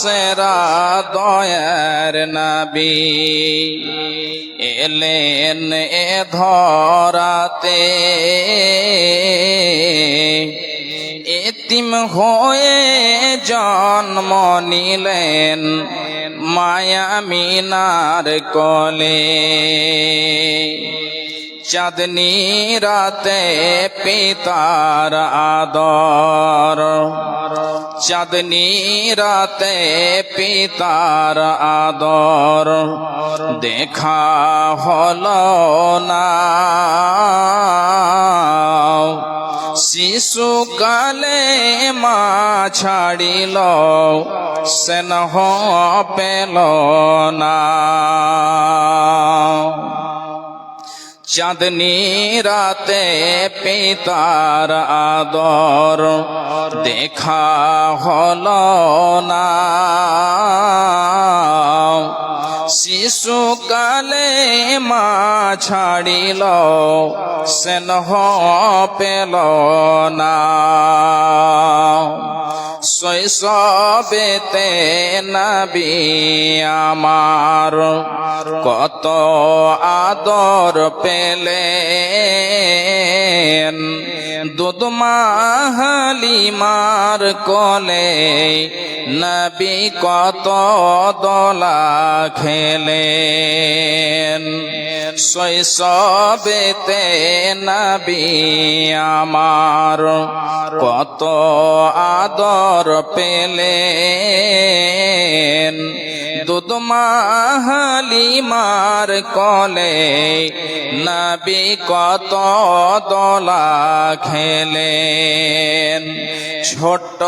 সেরা দয়ার নবী এলেন এ ধরাতে। এতিম হয়ে জন্ম নিলেন মায়া মিনার কলে। চাঁদনি রাতে পিতার আদর। চাঁদনি রাতে পিতার আদর। দেখা হলো না। শিশুকালে মা ছাড়িল, সেনহ পেল না। চাঁদনি রাতে পিতার আদর দেখা হলো না। শিশুকালে মা ছাড়িল সেনহ পেল না। শৈশবেতে নবী আমার। কত আদর পেলে দুধ মাহালিমার কলে নবী কত দোলা খেলেন। শৈশবেতে নবী আমার। কত আদর পেলে দুধ মাহালিমার কলে নবী কত দলা খেলেন। ছোট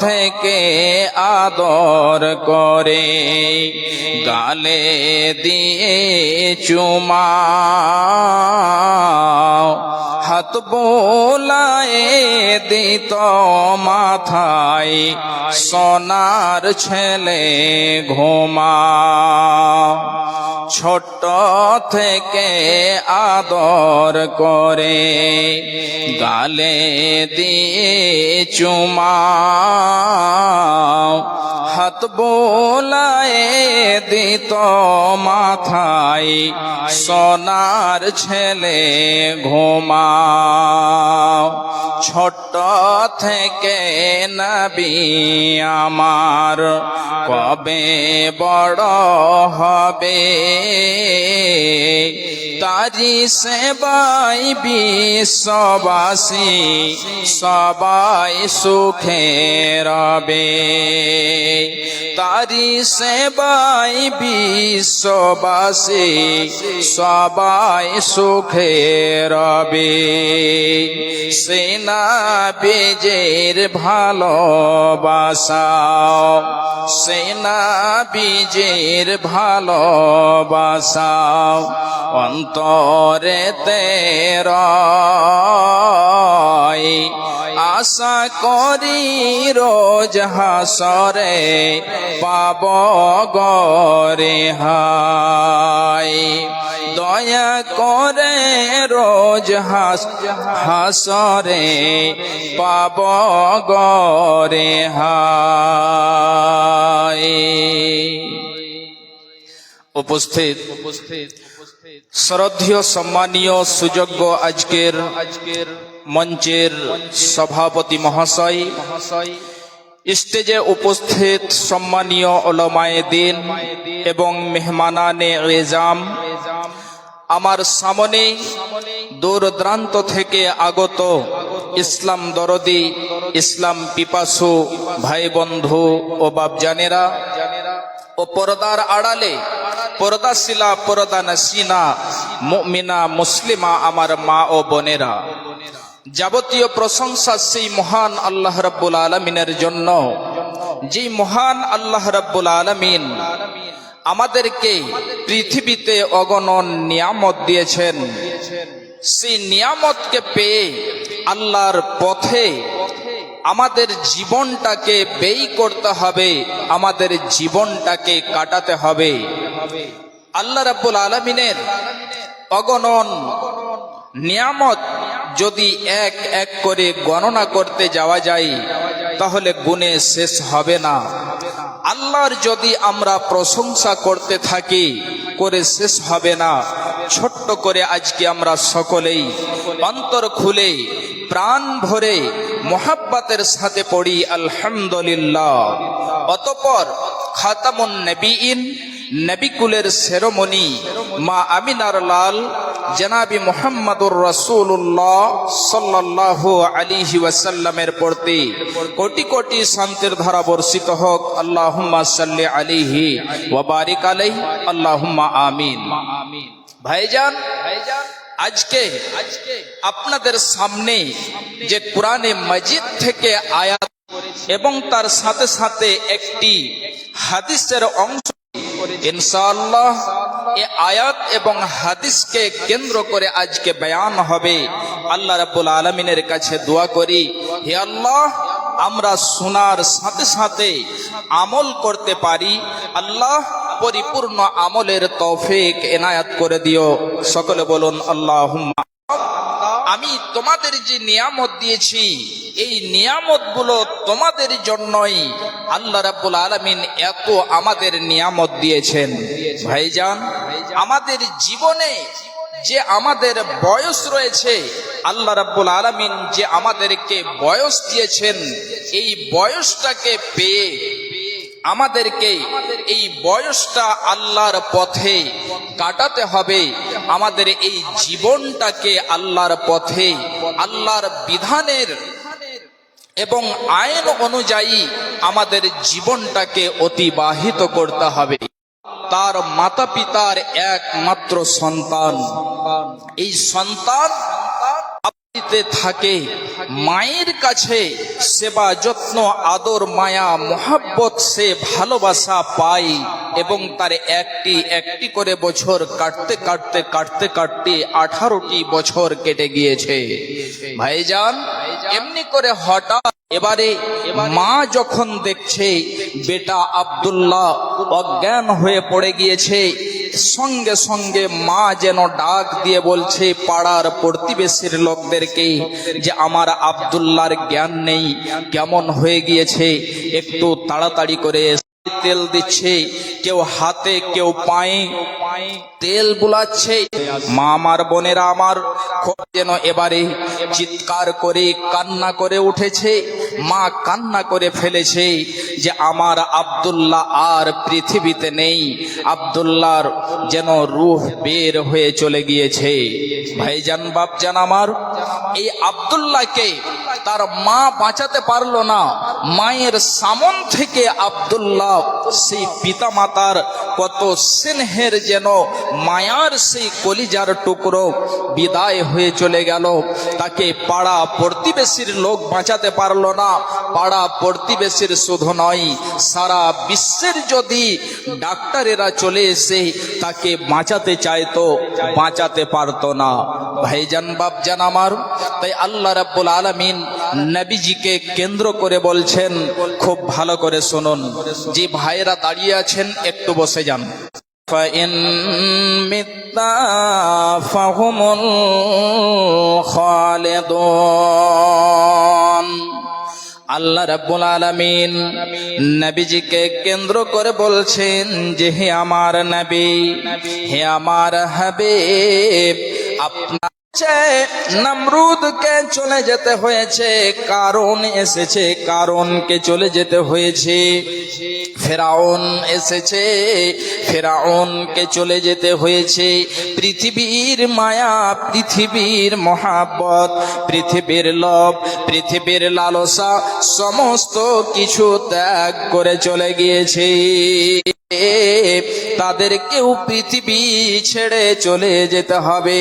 থেকে আদর করে গালে দিয়ে চুমা হাত বোলায়ে দিত মাথায়। সোনার ছেলে ঘুমা। ছোট থেকে আদর করে গালে দিয়ে চুমা। হাত বোলায়ে দিত মাথায়। সোনার ছেলে ঘুমা ছোট থেকে নবী আমার। কবে বড় হবে? তারি সেবাই বিশ্ববাসী, সবাই সুখে রবে। তারি সেবাই বিশ্ববাসী সবাই সুখে রবে। সেনা বীজের ভালোবাসা সেনা বীজের ভালোবাসাও অন্তরে তের আশা করি রোজ হাসরে পাব গরে হাই। দয়া করে রোজ হাস হাসরে পাব গরে হাই। উপস্থিত। উপস্থিত। শ্রদ্ধেয় সম্মানীয় সুযোগ্য আজকের আজকের মঞ্চের সভাপতি মহাশয়। মহাশয় স্টেজে উপস্থিত সম্মানীয় ওলমায়ে দিন এবং মেহমানানে রেজাম আমার সামনে দূর দূরান্ত থেকে আগত ইসলাম দরদি, ইসলাম পিপাসু ভাই বন্ধু ও বাপজানেরা ও পর্দার আড়ালে পর্দা শিলা পর্দা নাসিনা মুমিনা, মুসলিমা আমার মা ও বোনেরা। যাবতীয় প্রশংসা সেই মহান আল্লাহ রাব্বুল আলমিনের জন্য। যে মহান আল্লাহ রাব্বুল আলমিন আমাদেরকে পৃথিবীতে অগণন নিয়ামত দিয়েছেন। সেই নিয়ামতকে পেয়ে আল্লাহর পথে আমাদের জীবনটাকে ব্যয় করতে হবে, আমাদের জীবনটাকে কাটাতে হবে। আল্লাহ রাব্বুল আলমিনের অগণন নিয়ামত যদি এক এক করে গণনা করতে যাওয়া যায়, তাহলে গুণে শেষ হবে না। আল্লাহর যদি আমরা প্রশংসা করতে থাকি, করে শেষ হবে না। ছোট্ট করে আজকে আমরা সকলেই অন্তর খুলে, প্রাণ ভরে মোহাব্বাতের সাথে পড়ি, আলহামদুলিল্লাহ। অতপর খাতামুন নবীন নবিকুলের সেরোমনি মা আমিনার লাল, জনাবি মোহাম্মদুর রসুল্লাহ সাল্লাহ আলিহি ওয়াসাল্লামের প্রতি কোটি কোটি শান্তির ধারা বর্ষিত হোক। আল্লাহুম্মা সাল্লি আলিহি ওয়াবারিক আলাই আল্লাহুম্মা আমিন। ভাইজান ভাইজান আজকে আজকে আপনাদের সামনে যে কোরআনে মজিদ থেকে আয়াত এবং তার সাথে সাথে একটি হাদিসের অংশ ইনশাআল্লাহ, এ আয়াত এবং হাদিসকে কেন্দ্র করে আজকে বয়ান হবে। আল্লাহ রাব্বুল আলমিনের কাছে দোয়া করি, হে আল্লাহ, আমরা শোনার সাথে সাথে আমল করতে পারি। আল্লাহ, পরিপূর্ণ আমলের তৌফিক এনায়াত করে দিও। সকলে বলুন আল্লাহ আমি তোমাদের যে নিয়ামত দিয়েছি, এই নিয়ামতগুলো তোমাদের জন্যই আল্লাহ রাব্বুল আলামিন এত আমাদের নিয়ামত দিয়েছেন। ভাইজান, আমাদের জীবনে যে আমাদের বয়স রয়েছে, আল্লাহ রাব্বুল আলামিন যে আমাদেরকে বয়স দিয়েছেন, এই বয়সটাকে পেয়ে আমাদেরকে এই বয়সটা আল্লাহর পথে কাটাতে হবে। আমাদের এই জীবনটাকে আল্লাহর পথে, আল্লাহর বিধানের এবং আইন অনুযায়ী আমাদের জীবনটাকে অতিবাহিত করতে হবে। তার মাতা পিতার একমাত্র সন্তান। এই সন্তান থাকে, মায়ের কাছে সেবা যত্ন, আদর, মায়া, মোহাব্বত সে ভালোবাসা পায় এবং তার একটি একটি করে বছর কাটতে কাটতে কাটতে কাটতে আঠারোটি বছর কেটে গিয়েছে। ভাইজান, এমনি করে হঠাৎ এবারে মা যখন দেখছে, বেটা আব্দুল্লাহ অজ্ঞান হয়ে পড়ে গিয়েছে সঙ্গে সঙ্গে মা যেন ডাক দিয়ে বলছে, পাড়ার প্রতিবেশীর লোকদেরকে যে আমার আবদুল্লার জ্ঞান নেই, কেমন হয়ে গিয়েছে, একটু তাড়াতাড়ি করে তেল দিচ্ছে, কেউ হাতে, কেউ পায়ে তেল বুলাচ্ছে। মা আমার বোনেরা আমার যেন এবারে চিৎকার করে, কান্না করে উঠেছে। মা কান্না করে ফেলেছে যে আমার আব্দুল্লাহ আর পৃথিবীতে নেই। আব্দুল্লাহর যেন রুহ বের হয়ে চলে গিয়েছে। ভাইজান, বাপজান আমার, এই আব্দুল্লাহকে তার মা বাঁচাতে পারল না। মায়ের সামন থেকে আব্দুল্লাহ সেই পিতামাতার কত স্নেহের যেন মায়ার সেই কলিজার টুকরো বিদায় হয়ে চলে গেল। তাকে পাড়া প্রতিবেশীর লোক বাঁচাতে পারল না। পাড়া প্রতিবেশীর শুধু নয়, সারা বিশ্বের যদি ডাক্তারেরা চলে এসে তাকে বাঁচাতে চাইতো, বাঁচাতে পারতো না। ভাইজান, বাপজান আমার, তাই আল্লাহ রাব্বুল আলামিন নবীজিকে কেন্দ্র করে বলছেন, খুব ভালো করে শুনুন। যে ভাইরা দাঁড়িয়ে আছেন, একটু বসে যান فإن مت فهم الخالدون আল্লাহ রাব্বুল আলামিন নবীজিকে কেন্দ্র করে বলছেন যে হে আমার নবী হে আমার হাবিব আপনার নমরুদকে চলে যেতে হয়েছে, কারণ এসেছে, কারণকে চলে যেতে হয়েছে। ফেরাউন এসেছে, ফেরাউনকে চলে যেতে হয়েছে। পৃথিবীর মায়া, পৃথিবীর মহাব্বত, পৃথিবীর লোভ, পৃথিবীর লালসা, সমস্ত কিছু ত্যাগ করে চলে গিয়েছে। তাদেরকেও পৃথিবী ছেড়ে চলে যেতে হবে।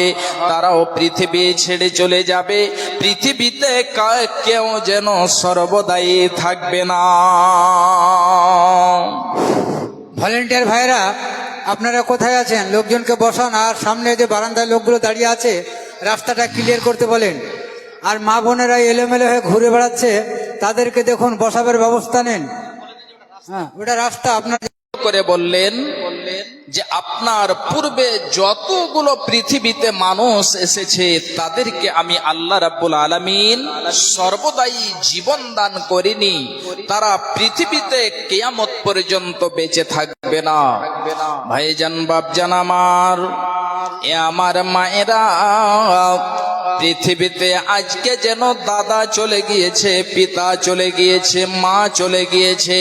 তারাও পৃথিবী ছেড়ে চলে যাবে। পৃথিবীতে কেউ যেন সর্বদাই থাকবে না। ভলেন্টিয়ার ভাইরা আপনারা কোথায় আছেন? লোকজনকে বসান আর সামনে যে বারান্দায় লোকগুলো দাঁড়িয়ে আছে রাস্তাটা ক্লিয়ার করতে বলেন। আর মা বোনেরা এলোমেলো হয়ে ঘুরে বেড়াচ্ছে তাদেরকে দেখুন বসাবার ব্যবস্থা নেন। হ্যাঁ ওটা রাস্তা আপনার করে বললেন যে আপনার পূর্বে যতগুলো পৃথিবীতে মানুষ এসেছে, তাদেরকে আমি আল্লাহ রাব্বুল আলামিন সর্বদাই জীবন দান করিনি। তারা পৃথিবীতে কেয়ামত পর্যন্ত বেঁচে থাকবে না। ভাইজান, বাপজান আমার, এ আমার মায়েরা, পৃথিবীতে আজকে যেন দাদা চলে গিয়েছে, পিতা চলে গিয়েছে, মা চলে গিয়েছে,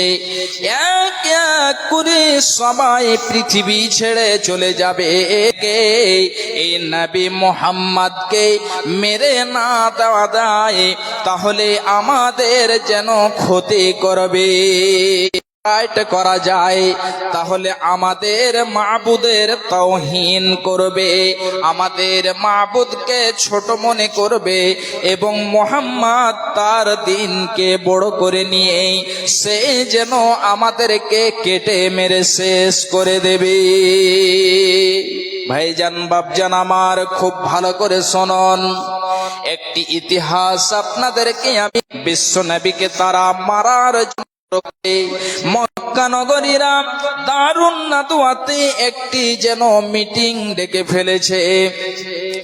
এক এক করে সবাই পৃথিবী ছেড়ে চলে যাবে কে এই নবী মোহাম্মদকে মেরে না দেওয়া দেয় তাহলে আমাদের যেন ক্ষতি করবে। করা যায়, তাহলে আমাদের মাবুদের তৌহিন করবে, আমাদের মাবুদকে ছোট মনে করবে এবং মোহাম্মদ তার দিনকে বড় করে নিয়ে সে যেন আমাদেরকে কেটে মেরে শেষ করে দেবে। ভাইজান, বাপজান আমার, খুব ভালো করে শোনন, একটি ইতিহাস আপনাদেরকে আমি বিশ্ব নবীকে তারা মারার জন্য মক্কা নগরীরা দারুণ নাদুয়াতে একটি যেন মিটিং ডেকে ফেলেছে।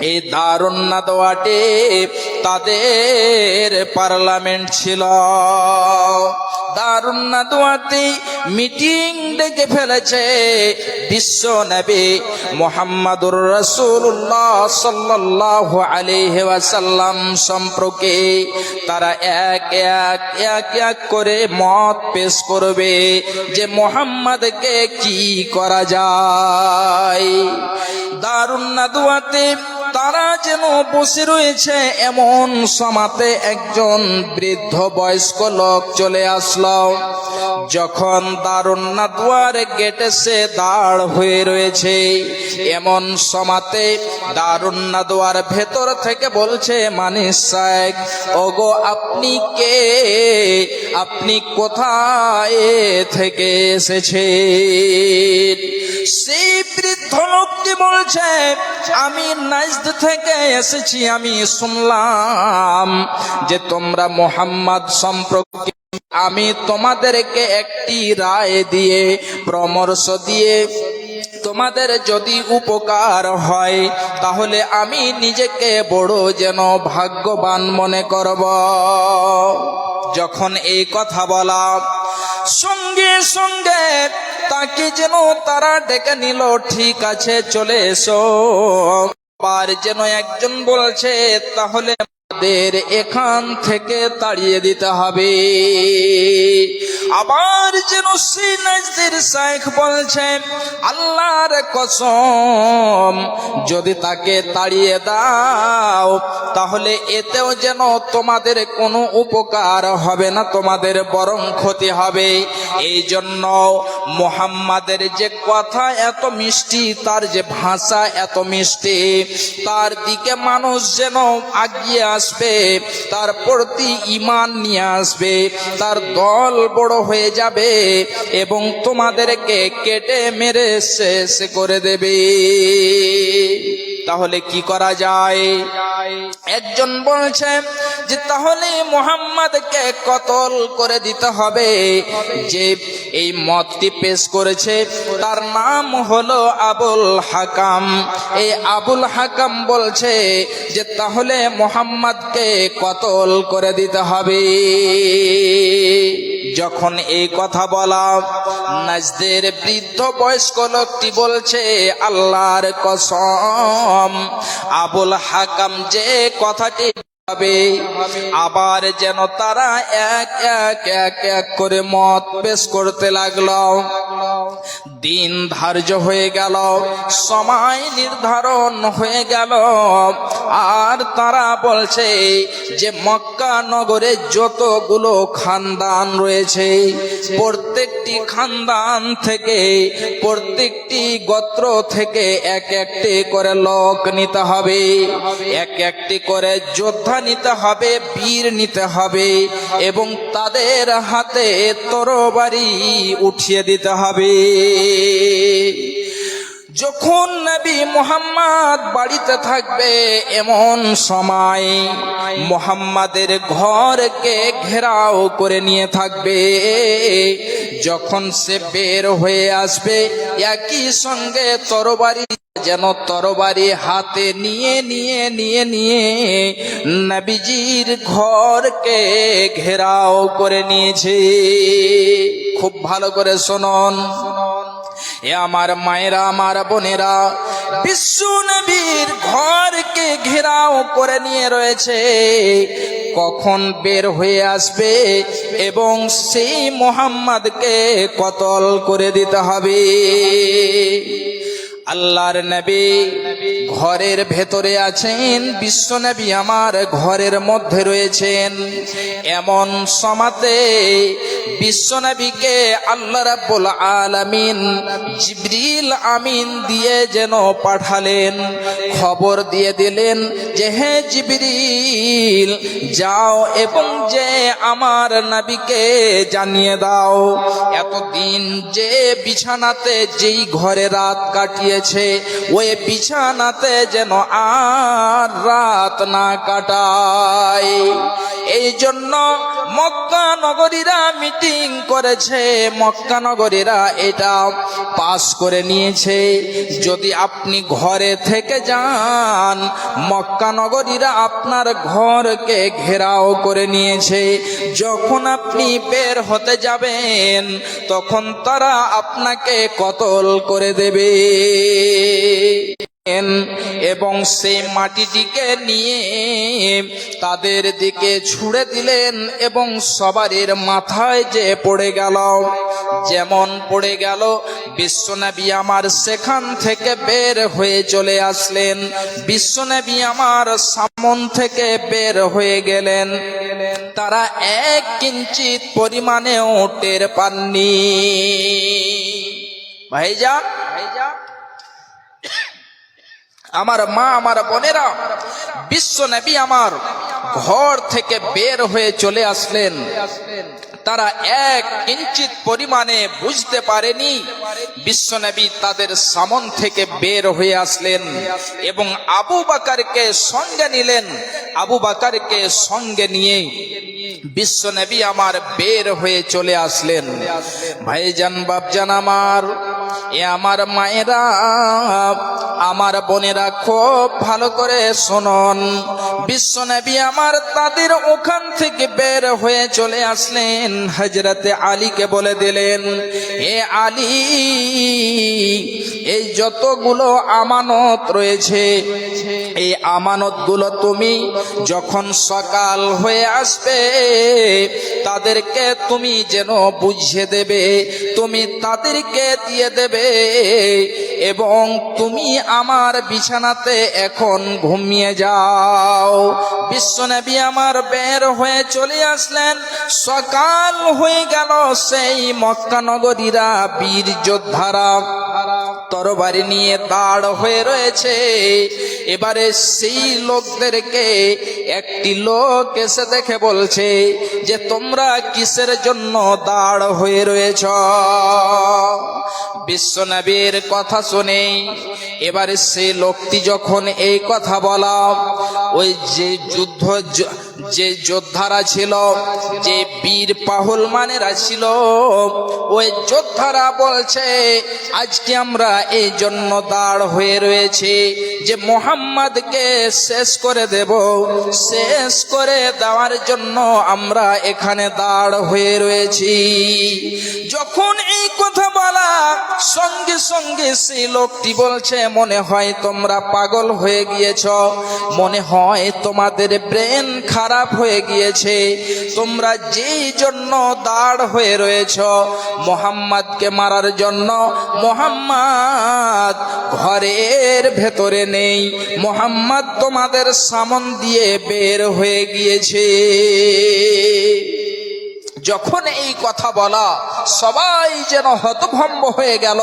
এই দারুণ নাদুয়াটে তাদের পার্লামেন্ট ছিল। দারুণ নাদুয়াতে মিটিং ডেকে ফেলেছে বিশ্ব নবী মোহাম্মদুর রসুল্লাহ সাল্লাল্লাহু আলাইহি ওয়াসাল্লাম সম্পর্কে। তারা এক এক এক এক করে মত পেশ করবে যে মোহাম্মদকে কি করা যায়? দারুণ নাদুয়াতে তারা যেন বসে রয়েছে, এমন সমাতে একজন বৃদ্ধ বয়স্ক লোক চলে আসলো। যখন দারুণ নাদুয়ার গেটে সে দাঁড় হয়ে রয়েছে, এমন সমাতে দারুণ নাদুয়ার ভেতর থেকে বলছে, মানিস সাহেব, ওগো, আপনি কে? আপনি কোথায় থেকে এসেছে সেই বৃদ্ধ লোকটি বলছে, আমি নাইজদ থেকে এসেছি, আমি শুনলাম যে তোমরা মোহাম্মদ সম্পর্কে আমি তোমাদেরকে একটি রায় দিয়ে, পরামর্শ দিয়ে তোমাদের যদি উপকার হয়, তাহলে আমি নিজেকে বড় যেন ভাগ্যবান মনে করব। যখন এই কথা বলা সঙ্গে সঙ্গে তাকে যেন তারা ডেকে নিল, ঠিক আছে, চলে এসো। আবার যেন একজন বলছে, তাহলে আমাদের এখান থেকে তাড়িয়ে দিতে হবে। আবার যেন সেই নাজদের শাইখ বলছেন আল্লাহর কসম, যদি তাকে তাড়িয়ে দাও, তাহলে এতেও যেন তোমাদের কোনো উপকার হবে না, তোমাদের বরং ক্ষতি হবে। এই জন্য মোহাম্মদের যে কথা এত মিষ্টি, তার যে ভাষা এত মিষ্টি, তার দিকে মানুষ যেন আগিয়ে আসবে, তার প্রতি ইমান নিয়ে আসবে, তার দল বড় হয়ে যাবে এবং তোমাদেরকে কেটে মেরে শেষ করে দেবে। তাহলে কি করা যায়? একজন বলছে যে, তাহলে মোহাম্মদকে কতল করে দিতে হবে? যে এই মতটি পেশ করেছে। তার নাম হলো আবুল হাকাম। এই আবুল হাকাম বলছে যে, তাহলে মোহাম্মদকে কতল করে দিতে হবে? যখন এই কথা বলা, নাজদের বৃদ্ধ বয়স্ক লোকটি বলছে, আল্লাহর কসম, আবুল হাকাম যে কথাটি হবে। আবার যেন তারা এক এক এক এক করে মত পেশ করতে লাগল। দিন ধার্য হয়ে গেল, সময় নির্ধারণ হয়ে গেল। আর তারা বলছে যে, মক্কা নগরে যতগুলো খানদান রয়েছে, প্রত্যেকটি খানদান থেকে, প্রত্যেকটি গোত্র থেকে এক একটি করে লোক নিতে হবে। এক একটি করে যোদ্ধা নিতে হবে বীর নিতে হবে এবং তাদের হাতে তরবারি উঠিয়ে দিতে হবে। যখন নবী মোহাম্মদ বাড়িতে থাকবে এমন সময় মোহাম্মদের ঘরকে ঘেরাও করে নিয়ে থাকবে। যখন সে বের হয়ে আসবে, একই সঙ্গে তরবারি যেন তরবারি হাতে নিয়ে নিয়ে নিয়ে নিয়ে নবীজির ঘরকে ঘেরাও করে নিয়েছে। খুব ভালো করে শুনুন। এ আমার মায়েরা, আমার বোনেরা, বিশ্ব নবীর ঘরকে ঘেরাও করে নিয়ে রয়েছে। কখন বের হয়ে আসবে এবং সেই মোহাম্মদকে কতল করে দিতে হবে? আল্লাহর নবী ঘরের ভেতরে আছেন বিশ্ব নবী আমার ঘরের মধ্যে রয়েছেন। এমন সমাতে বিশ্ব নবীকে আল্লাহ রাব্বুল আলামিন জিবরিল আমিন দিয়ে যেন পাঠালেন, খবর দিয়ে দিলেন যে, হে জিবরিল, যাও এবং যে আমার নবীকে জানিয়ে দাও, এতদিন যে বিছানাতে যেই ঘরে রাত কাটিয়েছে, ওই বিছানাতে যেন আর রাত না কাটায়। এই জন্য মক্কা নগরীরা মিটিং করেছে। মক্কা নগরীরা এটা পাস করে নিয়েছে। যদি আপনি ঘরে থেকে যান, মক্কা নগরীরা আপনার ঘরকে ঘেরাও করে নিয়েছে। যখন আপনি বের হতে যাবেন, তখন তারা আপনাকে কতল করে দেবে। এবং সেই মাটিটিকে নিয়ে তাদের দিকে ছুড়ে দিলেন এবং সবারের মাথায় যে পড়ে গেল, যেমন পড়ে গেল বিশ্বনবী আমার সেখান থেকে বের হয়ে চলে আসলেন। বিশ্বনবী আমার সামন থেকে বের হয়ে গেলেন। তারা এক কিঞ্চিত পরিমাণেও টের পাননি। ভাইজান ভাইজান আমার মা, আমার বোনেরা, বিশ্ব নবী আমার ঘর থেকে বের হয়ে চলে আসলেন। তারা এক কিঞ্চিত পরিমাণে বুঝতে পারেনি বিশ্বনবী তাদের সামন থেকে বের হয়ে আসলেন এবং আবু বাকারকে সঙ্গে নিলেন। আবু বাকারকে সঙ্গে নিয়ে বিশ্বনবী আমার বের হয়ে চলে আসলেন। ভাইজান, বাপজান আমার এ আমার মায়েরা, আমার বোনেরা খুব ভালো করে শোনন। বিশ্বনবী আমার তাদের ওখান থেকে বের হয়ে চলে আসলেন। হজরতে আলীকে বলে দিলেন এ আলী, এই যতগুলো আমানত রয়েছে, এই আমানতগুলো তুমি যখন সকাল হয়ে আসবে, তাদেরকে তুমি যেন বুঝিয়ে দেবে, তুমি তাদেরকে দিয়ে দেবে এবং তুমি আমার বিছানাতে এখন ঘুমিয়ে যাও। বিশ্বনবী আমার বের হয়ে চলে আসলেন। সকাল হয়ে গেল সেই মক্কানগরীরা বীর যোদ্ধারা। তরবারি নিয়ে তাড় হয়ে রয়েছে। এবারে সেই লোকদেরকে একটি লোক এসে দেখে বলছে যে, তোমরা কিসের জন্য দাঁড় হয়ে রয়েছ? বিশ্বনবীর কথা শুনে এবারে সে লোকটি যখন এই কথা বলা, ওই যে যুদ্ধ য- যোদ্ধারা ছিল, যে বীর পাহুল মানেরা ছিল, ওই যোদ্ধারা বলছে, আজকে আমরা এই জন্য দাঁড় হয়ে রয়েছে যে মোহাম্মদকে শেষ করে দেব। শেষ করে দেওয়ার জন্য আমরা এখানে দাঁড় হয়ে রয়েছি। যখন এই কথা বলা, সঙ্গে সঙ্গে সেই লোকটি বলছে, মনে হয় তোমরা পাগল হয়ে গিয়েছ। মনে হয় তোমাদের ব্রেন খারাপ হয়ে গিয়েছে। তোমরা যেই জন্য দাঁড় হয়ে রয়েছ, মোহাম্মদকে মারার জন্য মোহাম্মদ ঘরের ভেতরে নেই। মোহাম্মদ তোমাদের সামন দিয়ে বের হয়ে গিয়েছে। যখন এই কথা বলা, সবাই যেন হতভম্ব হয়ে গেল।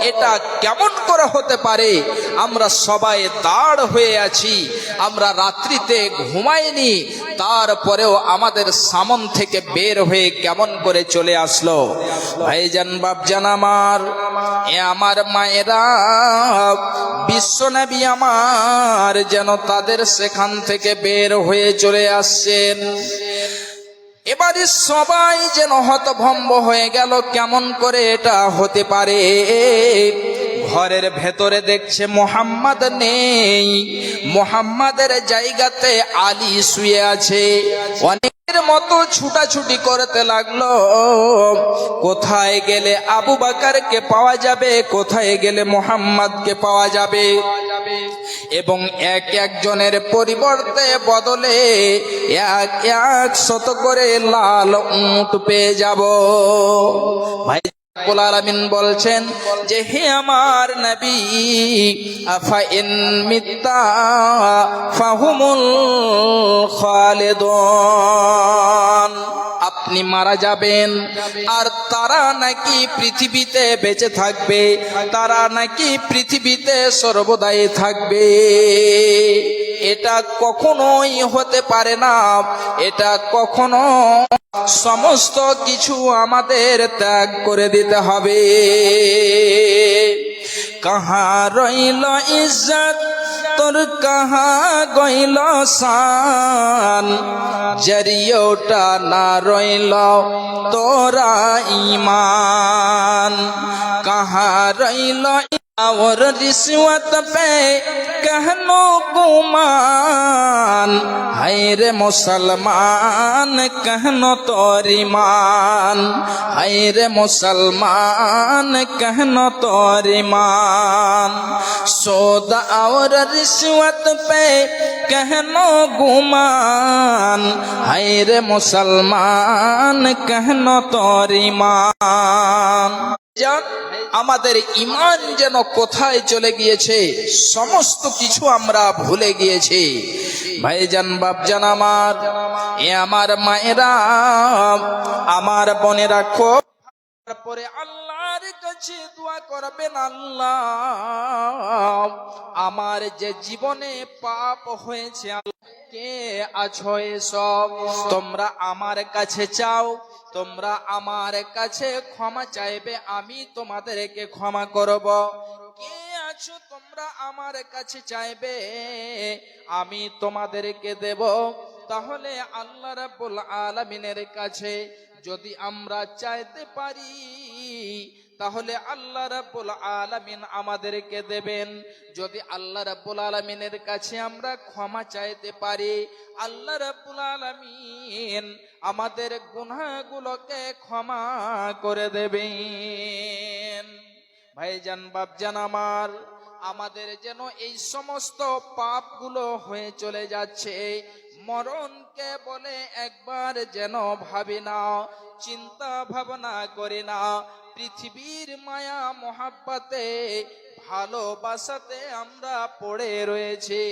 এটা কেমন করে হতে পারে? আমরা সবাই দাঁড় হয়ে আছি। আমরা রাত্রিতে ঘুমাইনি, তারপরেও আমাদের সামন থেকে বের হয়ে কেমন করে চলে আসলো? ভাইজান, বাপজান আমার, এ আমার মায়েরা বিশ্বনবী আমার যেন তাদের সেখান থেকে বের হয়ে চলে আসছেন। এবারে সবাই যেন হতভম্ব হয়ে গেল, কেমন করে এটা হতে পারে? ঘরের ভেতরে দেখছে মোহাম্মদ নেই। মোহাম্মদের জায়গাতে আলী শুয়ে আছে। অনেকের মতো ছুটাছুটি করতে লাগল। কোথায় গেলে আবু বাকারকে পাওয়া যাবে? কোথায় গেলে মোহাম্মদকে পাওয়া যাবে? এবং এক একজনের পরিবর্তে বদলে এক এক শত করে লাল উঁট পেয়ে যাব। ভাই আলামিন বলছেন যে হে আমার নবী আফা ইন মিত্তা ফাহুমুল খালিদুন। আপনি মারা যাবেন। আর তারা নাকি পৃথিবীতে বেঁচে থাকবে, তারা নাকি পৃথিবীতে সর্বদাই থাকবে। এটা কখনোই হতে পারে না, এটা কখনো সমস্ত কিছু আমাদের ত্যাগ করে দিতে হবে। কাহা রইল ইজ্জত তোর কাহা গইল সান? জরিওটা না রইল তোরা ইমান। কাহা রইল और रिश्वत पे कहनो गुमान है रे मुसलमान कहनो तोरी मान है रे मुसलमान कहनो तोरी मान सोदा और रिश्वत पे कहनो गुमान है रे मुसलमान कहनो तोरी मान যান, আমাদের ইমান যেন কোথায় চলে গিয়েছে, সমস্ত কিছু আমরা ভুলে গিয়েছি। ভাইজান, বাপজান আমার, এ আমার মায়েরা, আমার বোনেরা খুব তারপরে আল্লাহর কাছে দোয়া করবেন আল্লাহ। আমার যে জীবনে পাপ হয়েছে, কে আছো সব তোমরা আমার কাছে চাও, তোমরা আমার কাছে ক্ষমা চাইবে, আমি তোমাদেরকে ক্ষমা করব। কে আছো তোমরা আমার কাছে চাইবে, আমি তোমাদেরকে দেব। তাহলে আল্লাহ রাব্বুল আলামিনের কাছে যদি আমরা চাইতে পারি তাহলে আল্লাহ রাব্বুল আলামিন আমাদেরকে দেবেন। যদি আল্লাহ রাব্বুল আলামিনের কাছে আমরা ক্ষমা চাইতে পারি, আল্লাহ রাব্বুল আলামিন আমাদের গুনাহগুলোকে ক্ষমা করে দেবেন। ভাইজান, বাপজান আমার, আমাদের যেন এই সমস্ত পাপগুলো হয়ে চলে যাচ্ছে। মরণকে বলে একবার যেন ভাবি না, চিন্তা ভাবনা করি না পৃথিবীর মায়া মহাব্বাতে ভালোবাসাতে আমরা পড়ে রয়েছি।